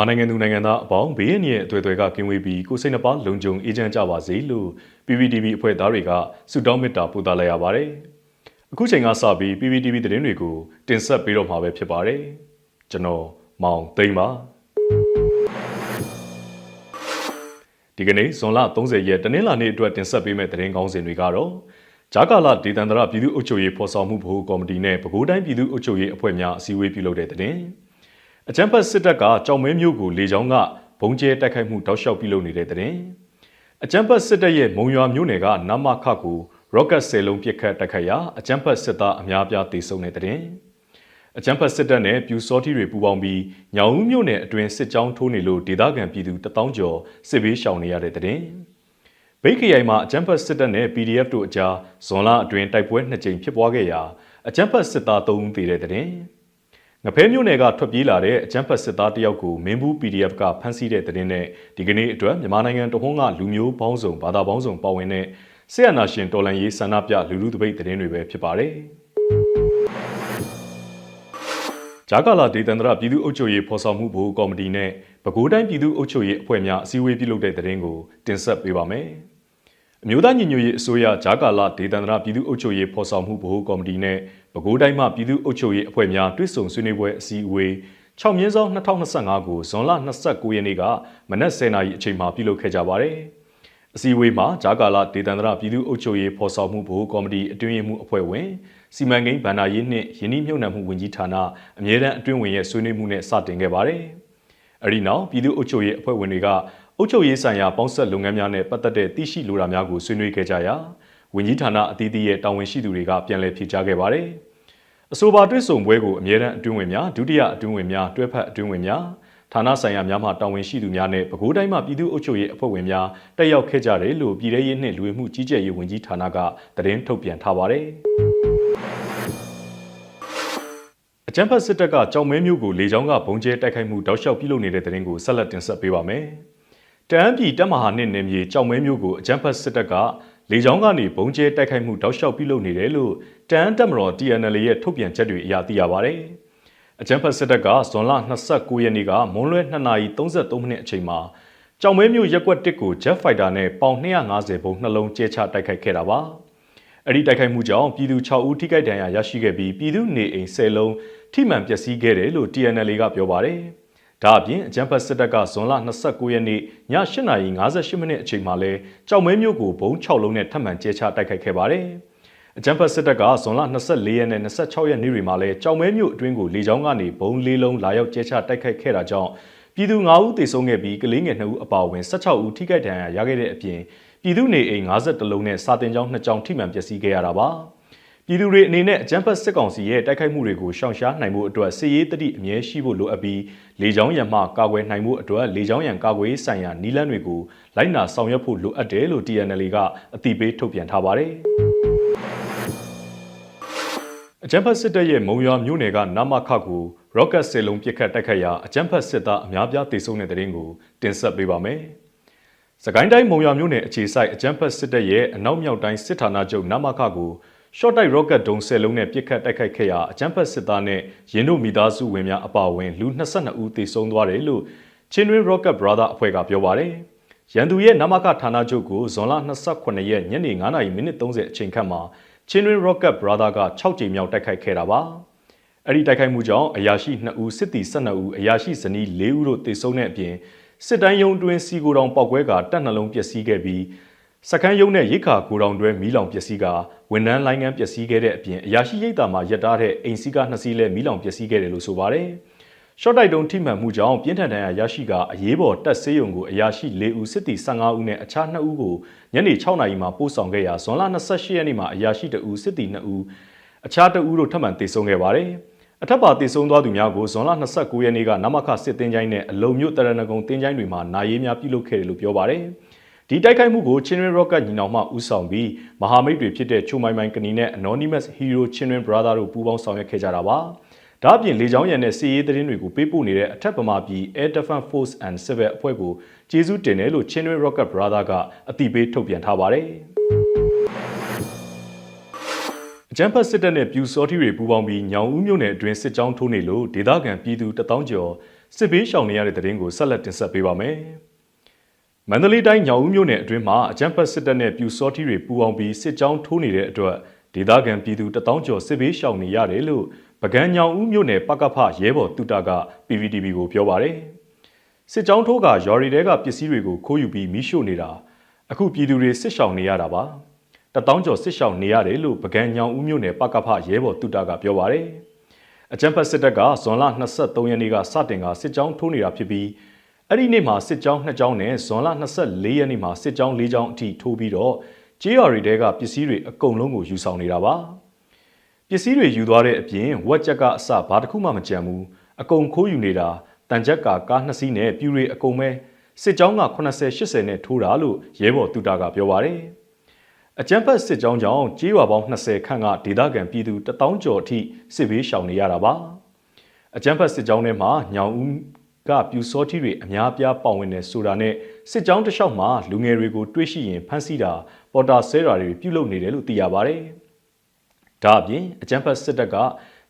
မြန်မာနိုင်ငံသူနိုင်ငံသားအပေါင်းဘေးရန်ရဲ့အသွေးသွဲကကင်းဝေးပြီးကိုယ်စိတ်နှပါလုံခြုံအေးချမ်းကြပါစေလို့ PPTV အဖွဲ့သားတွေကဆုတောင်းမေတ္တာပို့သလိုက်ရပါတယ်။အခုချိန်ကစပြီး PPTV သတင်းတွေကိုတင်ဆက်ပေးတော့မှာပဲဖြစ်ပါတယ်။ကျွန်တော်မောင်သိန်းပါဒီကနေ့ဇွန်လ30ရက်တနင်္လာနေ့အတွက်တင်ဆက်ပေးမယ့်သတင်းကောင်းစင်တွေကတော့ဂျာကာလာဒေသန္တရပြည်သူ့အုပ်ချုပ်ရေးဖော်ဆောင်မှုဗဟိုကော်မတီနဲ့ပဲခူးတိုင်းပြည်သူ့အုပ်ချုပ်ရေးအဖွဲ့များအစည်းအဝေးပြုလုပ်တဲ့တဲ့။ အကြံဖတ်စစ်တပ်ကကြောင်မဲမျိုးကိုလေကြောင်းကဘုံကျဲတိုက်ခိုက်မှုတောက်လျှောက်ပြုလုပ်နေတဲ့တဲ့။အကြံဖတ်စစ်တပ်ရဲ့မုံရွာမျိုးနယ်ကနမခကိုရော့ကတ်ဆယ်လုံးပစ်ခတ်တိုက်ခိုက်ရာအကြံဖတ်စစ်သားအများပြားတေဆုံးနေတဲ့တဲ့အကြံဖတ်စစ်တပ်နဲ့ပြူစောတိတွေပူးပေါင်းပြီးညောင်ဦးမြို့နယ်အတွင်းစစ်ကြောင်းထိုးနေလို့ဒေသခံပြည်သူတထောင်ကျော်စစ်ဘေးရှောင်နေရတဲ့တဲ့။ဗိတ်ခရိုင်မှာအကြံဖတ်စစ်တပ်နဲ့ PDF တို့အကြားဇွန်လအတွင်းတိုက်ပွဲနှစ်ကြိမ်ဖြစ်ပွားခဲ့ရာအကြံဖတ်စစ်သား၃ဦးသေတဲ့တဲ့။ ငဖဲမြို့နယ်ကထွက်ပြေးလာတဲ့အကြမ်းဖက်စစ်သားတယောက်ကိုမင်းဘူး PDF ကဖမ်းဆီးတဲ့တဲ့င်းနဲ့ဒီကနေ့အတွက်မြန်မာနိုင်ငံတဝန်းကလူမျိုးပေါင်းစုံဘာသာပေါင်းစုံပါဝင်တဲ့ဆီယနာရှင်တော်လန်ရေးဆန္ဒပြလူလူတပိတ်တဲ့င်းတွေပဲဖြစ်ပါတယ်။ဂျာကာလာဒေသန္တရပြည်သူ့အုပ်ချုပ်ရေးဖော်ဆောင်မှုဘိုးကော်မတီနဲ့ပဲခူးတိုင်းပြည်သူ့အုပ်ချုပ်ရေးအဖွဲ့များအစည်းအဝေးပြုလုပ်တဲ့တဲ့င်းကိုတင်ဆက်ပေးပါမယ်။အမျိုးသားညီညွတ်ရေးအစိုးရဂျာကာလာဒေသန္တရပြည်သူ့အုပ်ချုပ်ရေးဖော်ဆောင်မှုဗဟိုကော်မတီနဲ့ ပဲခူးတိုင်းမှပြည်သူ့အုပ်ချုပ်ရေးအဖွဲ့များတွဲဆုံဆွေးနွေးပွဲအစည်းအဝေး6မြင်းဆောင်2025ကိုဇွန်လ29ရက်နေ့ကမနက်10:00နာရီအချိန်မှာပြုလုပ်ခဲ့ကြပါတယ်။အစည်းအဝေးမှာဂျာကာလာဒေသန္တရပြည်သူ့အုပ်ချုပ်ရေးဖော်ဆောင်မှုဗဟိုကော်မတီအတွင်းရေးမှူးအဖွဲ့ဝင်စီမံကိန်းဗန္ဒာရေးနှင့်ယင်းနှိမ့်မြုပ်နှံမှုဝန်ကြီးဌာနအမြဲတမ်းအတွင်းဝင်ရဲ့ဆွေးနွေးမှုနဲ့စတင်ခဲ့ပါတယ်။အဲဒီနောက်ပြည်သူ့အုပ်ချုပ်ရေးအဖွဲ့ဝင်တွေကအုပ်ချုပ်ရေးဆိုင်ရာပေါင်းဆက်လုပ်ငန်းများနဲ့ပတ်သက်တဲ့သိရှိလိုတာများကိုဆွေးနွေးခဲ့ကြရာ ဝန်ကြီးဌာနအသီးသီးရဲ့တာဝန်ရှိသူတွေကပြန်လည်ဖြေကြားခဲ့ပါတယ်။အဆိုပါတွဲဆုံပွဲကိုအမြဲတမ်းအတွင်းဝင်များဒုတိယအတွင်းဝင်များတွဲဖက်အတွင်းဝင်များဌာနဆိုင်ရာများမှတာဝန်ရှိသူများနဲ့ပဲခူးတိုင်းမှပြည်သူ့အုပ်ချုပ်ရေးအဖွဲ့ဝင်များတက်ရောက်ခဲ့ကြတယ်လို့ပြည်ထရေးနှင့်လူဝင်မှုကြီးကြပ်ရေးဝန်ကြီးဌာနကသတင်းထုတ်ပြန်ထားပါတယ်။အကြံဖတ်စစ်တပ်ကကြောင်မဲမျိုးကိုလေကြောင်းကဘုံကျဲတိုက်ခိုက်မှုတောက်လျှောက်ပြုလုပ်နေတဲ့တဲ့ရင်ကိုဆက်လက်တင်ဆက်ပေးပါမယ်။တအန်းပြည်တပ်မဟာနှစ်နယ်မြေကြောင်မဲမျိုးကိုအကြမ်းဖက်စစ်တပ်က လေကြောင်းကနေဘုံကျဲတိုက်ခိုက်မှုတောက်လျှောက်ပြုလုပ်နေတယ်လို့တအန်းတပ်မတော် TNL ရဲ့ထုတ်ပြန်ချက်တွေအရသိရပါဗျ။အကြမ်းဖက်စစ်တပ်ကဇွန်လ29ရက်နေ့ကမွန်းလွဲ2:33မိနစ်အချိန်မှာကြောင်မဲမျိုးရက်ကွက်တစ်ကို Jet Fighter နဲ့ပေါင်250ဘုံနှလုံးကျဲချတိုက်ခိုက်ခဲ့တာပါ။အဲ့ဒီတိုက်ခိုက်မှုကြောင့်ပြည်သူ6ဦးထိခိုက်ဒဏ်ရာရရှိခဲ့ပြီးပြည်သူနေအိမ်10လုံးထိမှန်ပျက်စီးခဲ့တယ်လို့ TNL ကပြောပါတယ်။ ဒါအပြင်အကြံဖတ်စစ်တပ်ကဇွန်လ29ရက်နေ့ည8:58မိနစ်အချိန်မှာလဲကြောက်မဲမျိုးကိုဘုံ6လုံးနဲ့ထပ်မံကျဲချတိုက်ခိုက်ခဲ့ပါတယ်။အကြံဖတ်စစ်တပ်ကဇွန်လ24ရက်နဲ့26ရက်နေ့တွေမှာလဲကြောက်မဲမျိုးအတွင်းကိုလေကြောင်းကနေဘုံ၄လုံးလာရောက်ကျဲချတိုက်ခိုက်ခဲ့တာကြောင့်ပြည်သူ9ဦးသေဆုံးခဲ့ပြီးကလေးငယ်2ဦးအပါအဝင်16ဦးထိခိုက်ဒဏ်ရာရခဲ့တဲ့အပြင်ပြည်သူနေအိမ်50လုံးနဲ့စာတင်ကျောင်း2ကျောင်းထိမှန်ပျက်စီးခဲ့ရတာပါ။ ပြည်သူတွေအနေနဲ့အကြမ်းဖက်စစ်ကောင်စီရဲ့တိုက်ခိုက်မှုတွေကိုရှောင်ရှားနိုင်မှုအတွက်စစ်ရေးတတိအမြဲရှိဖို့လိုအပ်ပြီးလေကြောင်းရန်မှကာကွယ်နိုင်မှုအတွက်လေကြောင်းရန်ကာကွယ်ရေးဆိုင်ရာနည်းလမ်းတွေကိုလိုက်နာဆောင်ရွက်ဖို့လိုအပ်တယ်လို့ TNL ကအသိပေးထုတ်ပြန်ထားပါတယ်။အကြမ်းဖက်စစ်တပ်ရဲ့မုံရွာမြို့နယ်ကနမခကိုရော့ကတ်ဆယ်လုံးပစ်ခတ်တိုက်ခိုက်ရာအကြမ်းဖက်စစ်သားအများပြားတေဆုံးတဲ့တဲ့ရင်ကိုတင်ဆက်ပေးပါမယ်။စကိုင်းတိုင်းမုံရွာမြို့နယ်အခြေစိုက်အကြမ်းဖက်စစ်တပ်ရဲ့အနောက်မြောက်တိုင်းစစ်ဌာနချုပ်နမခကို ရှော့တိုက် rocket ဒုံး၁၀လုံးနဲ့ပစ်ခတ်တိုက်ခိုက်ခဲ့ရာအကြမ်းဖက်စစ်သားနဲ့ရင်းတို့မိသားစုဝင်များအပါအဝင်လူ22ဦးသေဆုံးသွားတယ်လို့ချင်းတွင်း rocket brother အဖွဲ့ကပြောပါတယ်။ရန်သူရဲ့နမကဌာနချုပ်ကိုဇွန်လ28ရက်ညနေ9:30မိနစ်30အချိန်ခန့်မှာချင်းတွင်း rocket brother က6ကြိမ်မြောက်တိုက်ခိုက်ခဲ့တာပါ။အဲ့ဒီတိုက်ခိုက်မှုကြောင့်အရာရှိ2ဦးစစ်တီ12ဦးအရာရှိဇနီး4ဦးတို့သေဆုံးတဲ့အပြင်စစ်တမ်းယုံတွင်စီကိုတောင်ပောက်ကွဲကတပ်နှလုံးပျက်စီးခဲ့ပြီး စခန်းယုံနဲ့ရိခါကိုတောင်တွဲမီးလောင်ပျက်စီးကဝန်ထမ်းလိုင်းငန်းပျက်စီးခဲ့တဲ့အပြင်အရာရှိရိပ်သာမှာရပ်ထားတဲ့အိမ်စီးကနှစ်စီးလည်းမီးလောင်ပျက်စီးခဲ့တယ်လို့ဆိုပါတယ်။ရှော့တိုက်တုံးထိမှန်မှုကြောင့်ပြင်းထန်ဒဏ်ရာရရှိကအရေးပေါ်တက်ဆေးရုံကိုအရာရှိ၄ဦးစစ်တီ15ဦးနဲ့အခြား2ဦးကိုညနေ6နာရီမှာပို့ဆောင်ခဲ့ရာဇွန်လ28ရက်နေ့မှာအရာရှိ2ဦးစစ်တီ2ဦးအခြား2ဦးတို့ထပ်မံတေဆုံးခဲ့ပါတယ်။အထက်ပါတည်ဆုံသွားသူများကိုဇွန်လ29ရက်နေ့ကနမခစစ်တင်းချိုင်းနဲ့အလုံမြို့တရဏဂုံတင်းချိုင်းတွေမှာနာရေးများပြုလုပ်ခဲ့တယ်လို့ပြောပါတယ်။ ဒီတိုက်ခိုက်မှုကို Chinrin Rocket ညီနောင်မှဦးဆောင်ပြီးမဟာမိတ်တွေဖြစ်တဲ့ချိုမိုင်မိုင်ကနီနဲ့ Anonymous Hero Chinrin Brother တို့ပူးပေါင်းဆောင်ရွက်ခဲ့ကြတာပါ။ဒါ့အပြင်လေကြောင်းရန်နဲ့စစ်ရေးသတင်းတွေကိုပေးပို့နေတဲ့အထက်ပမာပြည် Air Defense Force and Civil အဖွဲ့ကိုကျေးဇူးတင်တယ်လို့ Chinrin Rocket Brother ကအသိပေးထုတ်ပြန်ထားပါတယ်။အကြမ်းဖက်စစ်တပ်နဲ့ပြူစောထီတွေပူးပေါင်းပြီးညောင်ဦးမြို့နယ်အတွင်းစစ်ကြောင်းထိုးနေလို့ဒေသခံပြည်သူတထောင်ကျော်စစ်ဘေးရှောင်နေရတဲ့တဲ့ရင်ကိုဆက်လက်တင်ဆက်ပေးပါမယ်။ မန္တလေးတိုင်းညောင်ဦးမြို့နယ်အတွင်းမှာအကြမ်းဖက်စစ်တပ်နဲ့ပြူစောထီတွေပူးပေါင်းပြီးစစ်ကြောင်းထိုးနေတဲ့အတွက်ဒေသခံပြည်သူတထောင်ကျော်စစ်ဘေးရှောင်နေရတယ်လို့ပကံညောင်ဦးမြို့နယ်ပကဖရဲဘော်တုတက PVTV ကိုပြောပါရယ်စစ်ကြောင်းထိုးကရွာရီတဲကပစ္စည်းတွေကိုခိုးယူပြီးမိရှို့နေတာအခုပြည်သူတွေစစ်ရှောင်နေရတာပါတထောင်ကျော်စစ်ရှောင်နေရတယ်လို့ပကံညောင်ဦးမြို့နယ်ပကဖရဲဘော်တုတကပြောပါရယ်အကြံဖတ်စစ်တပ်ကဇွန်လ23ရက်နေ့ကစတင်ကစစ်ကြောင်းထိုးနေတာဖြစ်ပြီး အဲ့ဒီနေ့မှာစစ်ကြောင်း2ကြောင်းနဲ့ဇွန်လ24ရက်နေ့မှာစစ်ကြောင်း4ကြောင်းအထိထိုးပြီးတော့ကြေးရွာတွေတဲကပစ္စည်းတွေအကုန်လုံးကိုယူဆောင်နေတာပါပစ္စည်းတွေယူသွားတဲ့အပြင်ဝက်ချက်ကအစဘာတစ်ခုမှမကြံဘူးအကုန်ခိုးယူနေတာတန်ချက်ကကားနှစ်စီးနဲ့ပြူတွေအကုန်ပဲစစ်ကြောင်းက80 80နဲ့ထိုးတာလို့ရဲဘော်တူတာကပြောပါတယ်အကြမ်းဖက်စစ်ကြောင်းကြောင့်ကြေးရွာပေါင်း20ခန့်ကဒေသခံပြည်သူ1000ကျော်အထိစစ်ဘေးရှောင်နေရတာပါအကြမ်းဖက်စစ်ကြောင်းထဲမှာညောင်ဦး ကပြူစောထီတွေအများပြားပါဝင်နေဆိုတာနဲ့စစ်ကြောင်းတစ်လျှောက်မှာလူငယ်တွေကိုတွေးရှိရင်ဖမ်းဆီးတာပေါ်တာဆဲတာတွေပြုလုပ်နေတယ်လို့သိရပါတယ်။ဒါအပြင်အကြမ်းဖက်စစ်တပ်က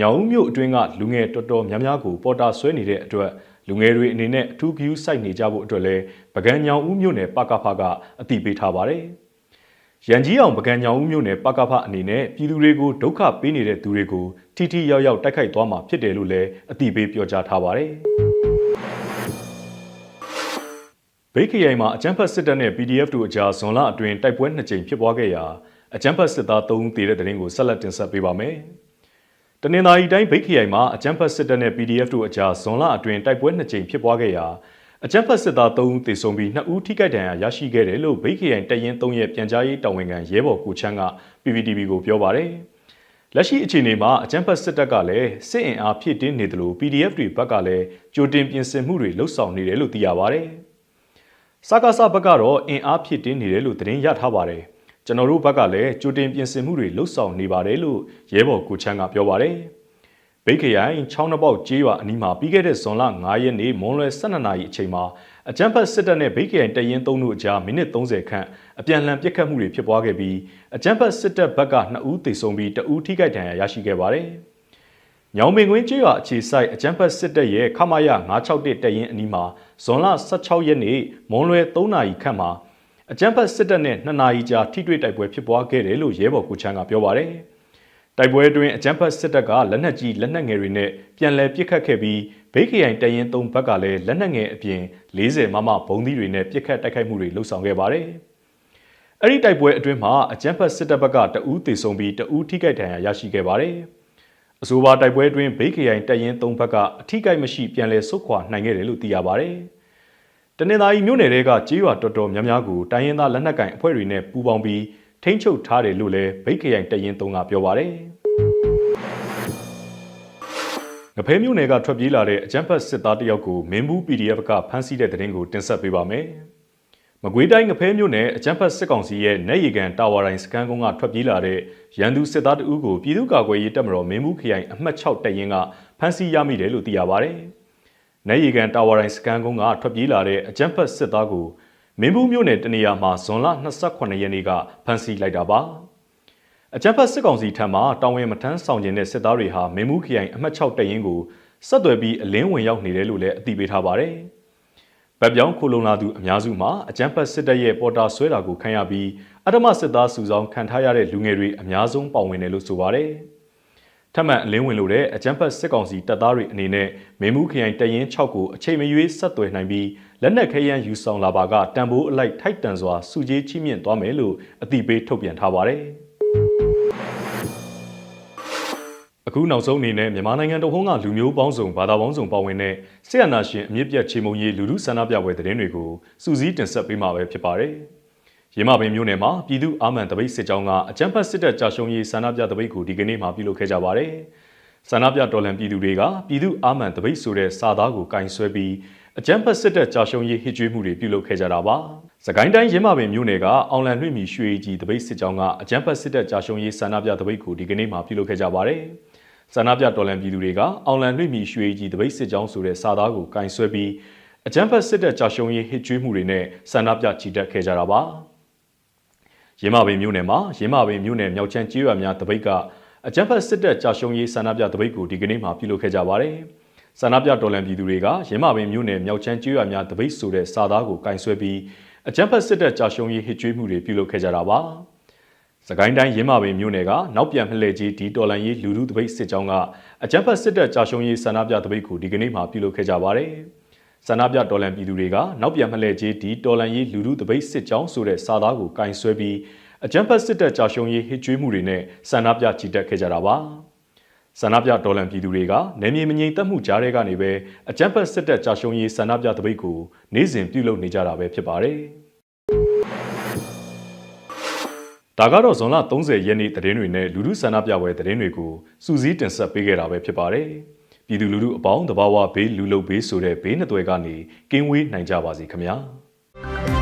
ညောင်ဦးမြို့အတွင်းကလူငယ်တော်တော်များများကိုပေါ်တာဆွဲနေတဲ့အတွက်လူငယ်တွေအနေနဲ့အထူးဂရုစိုက်နေကြဖို့အတွက်လည်းပကံညောင်ဦးမြို့နယ်ပကဖကအသိပေးထားပါတယ်။ရန်ကြီးအောင်ပကံညောင်ဦးမြို့နယ်ပကဖအနေနဲ့ပြည်သူတွေကိုဒုက္ခပေးနေတဲ့သူတွေကိုထိထိရောက်ရောက်တိုက်ခိုက်သွားမှာဖြစ်တယ်လို့လည်းအသိပေးပြောကြားထားပါတယ်။ဗိ တ်ခရိုင်မှာအကြမ်းဖက်စစ်တပ်နဲ့ PDF တို့အကြားဇွန်လအတွင်းတိုက်ပွဲနှစ်ကြိမ်ဖြစ်ပွားခဲ့ရာအကြမ်းဖက်စစ်သား3ဦးသေတဲ့တဲ့ရင်ကိုဆက်လက်တင်ဆက်ပေးပါမယ်။တနင်္သာရီတိုင်းဗိတ်ခရိုင်မှာအကြမ်းဖက်စစ်တပ်နဲ့ PDF တို့အကြားဇွန်လအတွင်းတိုက်ပွဲနှစ်ကြိမ်ဖြစ်ပွားခဲ့ရာအကြမ်းဖက်စစ်သား3ဦးသေဆုံးပြီး2ဦးထိခိုက်ဒဏ်ရာရရှိခဲ့တယ်လို့ဗိတ်ခရိုင်တရင်3ရဲ့ပြန်ကြားရေးတာဝန်ခံရဲဘော်ကိုချန်းက PPTV ကိုပြောပါရယ်။လက်ရှိအခြေအနေမှာအကြမ်းဖက်စစ်တပ်ကလည်းစစ်အင်အားဖြည့်တင်းနေတယ်လို့ PDF တွေဘက်ကလည်းကြိုတင်ပြင်ဆင်မှုတွေလှုပ်ဆောင်နေတယ်လို့သိရပါဗျ။ စကားစဘက်ကတော့အင်အားဖြစ်တင်းနေတယ်လို့သတင်းရထားပါတယ်။ကျွန်တော်တို့ဘက်ကလည်းကြိုတင်ပြင်ဆင်မှုတွေလှုပ်ဆောင်နေပါတယ်လို့ရဲဘော်ကိုချန်းကပြောပါတယ်။ဗိတ်ခရိုင်ချောင်းနှပေါက်ကျေးရွာအနီးမှာပြီးခဲ့တဲ့ဇွန်လ9ရက်နေ့မွန်းလွဲ12နာရီအချိန်မှာအကြမ်းဖက်စစ်တပ်နဲ့ဗိတ်ခရိုင်တရင်သုံးတို့အကြားမိနစ်30ခန့်အပြန်အလှန်ပစ်ခတ်မှုတွေဖြစ်ပွားခဲ့ပြီးအကြမ်းဖက်စစ်တပ်ဘက်က2ဦးသေဆုံးပြီး2ဦးထိခိုက်ဒဏ်ရာရရှိခဲ့ပါတယ်။ ညောင်ပင်ကွင်းကျေးရွာအခြေဆိုင်အကြမ်းဖက်စစ်တပ်ရဲ့ခမာယ961တပ်ရင်းအနီးမှာဇွန်လ16ရက်နေ့မွန်းလွဲ3နာရီခန့်မှာအကြမ်းဖက်စစ်တပ်နဲ့2နာရီကြာထိတွေ့တိုက်ပွဲဖြစ်ပွားခဲ့တယ်လို့ရဲဘော်ကိုချန်းကပြောပါရယ်တိုက်ပွဲအတွင်းအကြမ်းဖက်စစ်တပ်ကလက်နက်ကြီးလက်နက်ငယ်တွေနဲ့ပြန်လည်ပစ်ခတ်ခဲ့ပြီးဗိတ်ခရိုင်တရင်3ဘက်ကလည်းလက်နက်ငယ်အပြင်40မမဘုံသီးတွေနဲ့ပစ်ခတ်တိုက်ခိုက်မှုတွေလှုပ်ဆောင်ခဲ့ပါတယ်အဲ့ဒီတိုက်ပွဲအတွင်းမှာအကြမ်းဖက်စစ်တပ်ဘက်ကတအူးသေဆုံးပြီးတအူးထိခိုက်ဒဏ်ရာရရှိခဲ့ပါတယ်။ အဆိုပါတိုက်ပွဲအတွင်းဘေးခရိုင်တပ်ရင်း၃ဘက်ကအထိကိမရှိပြန်လည်ဆုတ်ခွာနိုင်ခဲ့တယ်လို့သိရပါဗျ။တနင်္သာရီမြို့နယ်တွေကကြေးရွာတော်တော်များများကိုတိုင်းရင်းသားလက်နက်ကိုင်အဖွဲ့တွေနဲ့ပူးပေါင်းပြီးထိန်းချုပ်ထားတယ်လို့လည်းဘေးခရိုင်တပ်ရင်း၃ကပြောပါဗျ။ငဖဲမြို့နယ်ကထွက်ပြေးလာတဲ့အကြမ်းဖက်စစ်သားတယောက်ကိုမင်းဘူး PDF ကဖမ်းဆီးတဲ့တဲ့ရင်ကိုတင်ဆက်ပေးပါမယ်။ မကွေးတိုင်းငဖဲမြို့နယ်အကြမ်းဖက်စစ်ကောင်စီရဲ့နေရီကန်တာဝါတိုင်းစကန်ကုန်းကထွက်ပြေးလာတဲ့ရန်သူစစ်သားတဦးကိုပြည်သူ့ကာကွယ်ရေးတပ်မတော်မင်းမှုခရိုင်အမှတ်6တပ်ရင်းကဖမ်းဆီးရမိတယ်လို့သိရပါဗျ။နေရီကန်တာဝါတိုင်းစကန်ကုန်းကထွက်ပြေးလာတဲ့အကြမ်းဖက်စစ်သားကိုမင်းဘူးမြို့နယ်တနေရာမှာဇွန်လ28ရက်နေ့ကဖမ်းဆီးလိုက်တာပါ။အကြမ်းဖက်စစ်ကောင်စီထံမှတောင်ဝင်မထမ်းဆောင်ခြင်းတဲ့စစ်သားတွေဟာမင်းမှုခရိုင်အမှတ်6တပ်ရင်းကိုဆက်သွယ်ပြီးအလင်းဝင်ရောက်နေတယ်လို့လည်းအသိပေးထားပါတယ်။ ဗက်ပြောင်းခိုလုံလာသူအများစုမှာအကြမ်းဖက်စစ်တပ်ရဲ့ပေါ်တာဆွဲတာကိုခံရပြီးအထမစစ်သားစုဆောင်ခံထားရတဲ့လူငယ်တွေအများဆုံးပါဝင်တယ်လို့ဆိုပါတယ်။ထပ်မံအလင်းဝင်လို့တဲ့အကြမ်းဖက်စစ်ကောင်စီတပ်သားတွေအနေနဲ့မေမှုခရိုင်တရင်6ကိုအချိန်မရွေးဆက်သွယ်နိုင်ပြီးလက်နက်ခဲယမ်းယူဆောင်လာပါကတံပိုးအလိုက်ထိုက်တန်စွာစုကြီးချိမြင့်သွားမယ်လို့အသိပေးထုတ်ပြန်ထားပါတယ်။ အခုနောက်ဆုံးအနေနဲ့မြန်မာနိုင်ငံတဝန်းကလူမျိုးပေါင်းစုံဘာသာပေါင်းစုံပါဝင်တဲ့ဆီယနာရှင်အမြင့်ပြတ်ချေမုံရေးလူလူဆန္ဒပြပွဲသတင်းတွေကိုစူးစီးတင်ဆက်ပေးမှာပဲဖြစ်ပါတယ်။ရမပင်မြို့နယ်မှာပြည်သူအာမန်တပိတ်စစ်ကြောင်းကအကြမ်းဖက်စစ်တပ်ကြာရှုံးရေးဆန္ဒပြတပိတ်ကိုဒီကနေ့မှပြုလုပ်ခဲ့ကြပါတယ်။ဆန္ဒပြတော်လှန်ပြည်သူတွေကပြည်သူအာမန်တပိတ်ဆိုတဲ့စာသားကိုကင်ဆွဲပြီးအကြမ်းဖက်စစ်တပ်ကြာရှုံးရေးဟစ်ကြွေးမှုတွေပြုလုပ်ခဲ့ကြတာပါ။စကိုင်းတိုင်းရင်းမာပင်မြို့နယ်ကအောင်လန်လွှင့်မီရွှေကြီးတပိတ်စစ်ကြောင်းကအကြမ်းဖက်စစ်တပ်ကြာရှုံးရေးဆန္ဒပြတပိတ်ကိုဒီကနေ့မှပြုလုပ်ခဲ့ကြပါတယ်။ ဆန္ဒပြတော်လှန်ပြည်သူတွေကအောင်လန်လွှင့်မီရွှေကြီးတပိတ်စစ်ကြောင်းဆိုတဲ့စာသားကိုကင်ဆွဲပြီးအကြမ်းဖက်စစ်တပ်ကြာရှုံးရေးဟစ်ကြွေးမှုတွေနဲ့ဆန္ဒပြချီတက်ခဲ့ကြတာပါရင်းမပင်မြို့နယ်မှာရင်းမပင်မြို့နယ်မြောက်ချမ်းကျေးရွာများတပိတ်ကအကြမ်းဖက်စစ်တပ်ကြာရှုံးရေးဆန္ဒပြတပိတ်ကိုဒီကနေ့မှပြုလုပ်ခဲ့ကြပါတယ်ဆန္ဒပြတော်လှန်ပြည်သူတွေကရင်းမာပင်မြို့နယ်မြောက်ချမ်းကျွော်များတပိတ်ဆိုတဲ့စာသားကိုကင်ဆွဲပြီးအကြမ်းဖက်စစ်တပ်ကြာရှုံးရေးဟစ်ကြွေးမှုတွေပြုလုပ်ခဲ့ကြတာပါ။ စကိုင်းတိုင်းရင်းမာပင်မြို့နယ်ကနောက်ပြန်လှည့်ကြီးဒီတော်လန်ရေးလူလူတပိတ်စစ်ကြောင်းကအကြမ်းဖက်စစ်တပ်ကြာရှုံးရေးဆန္ဒပြတပိတ်ကိုဒီကနေ့မှပြုလုပ်ခဲ့ကြပါတယ်။ဆန္ဒပြတော်လန်ပြည်သူတွေကနောက်ပြန်လှည့်ကြီးဒီတော်လန်ရေးလူလူတပိတ်စစ်ကြောင်းဆိုတဲ့စာသားကိုကင်ဆွဲပြီးအကြမ်းဖက်စစ်တပ်ကြာရှုံးရေးဟစ်ကြွေးမှုတွေနဲ့ဆန္ဒပြချီတက်ခဲ့ကြတာပါ။ဆန္ဒပြတော်လှန်ပြည်သူတွေကနေမြေမငြိမ်သက်မှုကြားထဲကနေပဲအကြမ်းဖက်စစ်တပ်ကြာရှုံးရေးဆန္ဒပြတပိတ်ကိုနေ့စဉ်ပြုလုပ်နေကြတာပဲဖြစ်ပါတယ်။ ဒါကတော့ဇွန်လ30ရက်နေ့သတင်းတွေနဲ့လူလူဆန္ဒပြပွဲသတင်းတွေကိုစူးစီးတင်ဆက်ပေးခဲ့တာပဲဖြစ်ပါတယ်။ပြည်သူလူထုအပေါင်းတဘာဝဘေးလူလုံဘေးဆိုတဲ့ဘေးနှစ်သွယ်ကနေကင်းဝေးနိုင်ကြပါစေခင်ဗျာ။